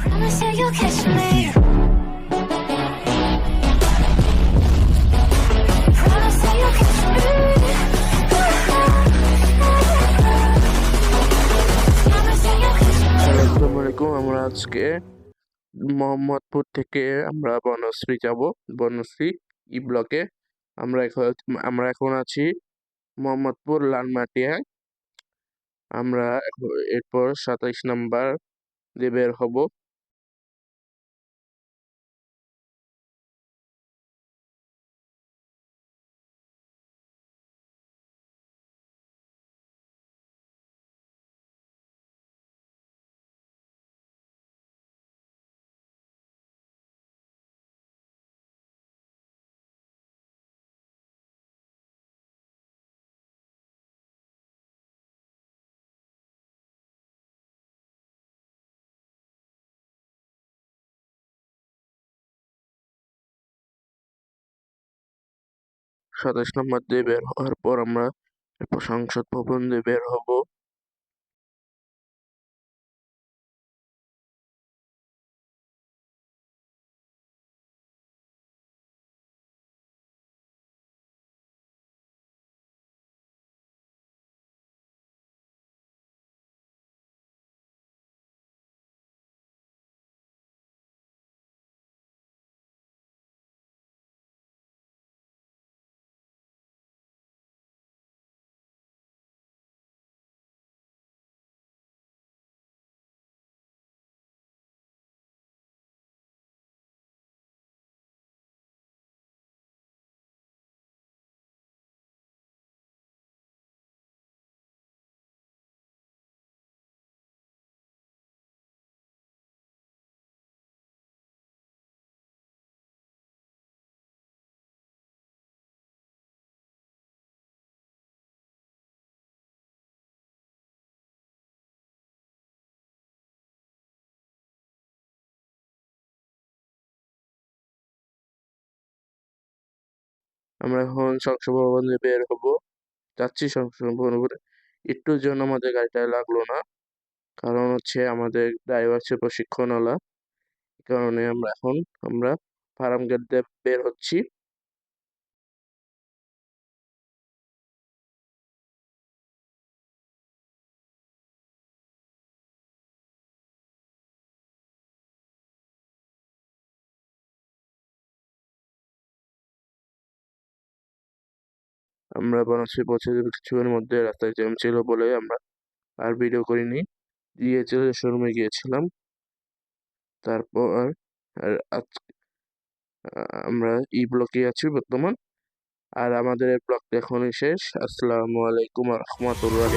Promise that you'll catch me. আলাইকুম আমরা আজকে মোহাম্মদপুর থেকে আমরা বনশ্রী যাব। বনশ্রী ই ব্লকে। আমরা এখন আমরা এখন আছি মোহাম্মদপুর লালমাটিয়ায় আমরা এরপর সাতাইশ নাম্বার দিয়ে বের হব। সাতাইশ নাম্বার দিয়ে বের হওয়ার পর আমরা সংসদ ভবন দিয়ে বের হব। আমরা এখন সংসদ ভবন বের হব। যাচ্ছি সংসদ ভবন একটুর জন্য আমাদের গাড়িটা লাগল না। কারণ হচ্ছে আমাদের ড্রাইভার ছিল প্রশিক্ষণওয়ালা। কারণে আমরা এখন, আমরা ফার্ম গেট দিয়ে বের হচ্ছি। আমরা বনশ্রী পৌঁছে কিছুক্ষণের মধ্যে রাস্তায় জ্যাম ছিল বলে আমরা আর ভিডিও করিনি। ডিএচএল শোরুমে গিয়েছিলাম। তারপর আর আজ, আমরা ই ব্লকে আছি বর্তমান। আর আমাদের ব্লগটা এখনই শেষ। আসসালামু আলাইকুম রহমতুল্লাহ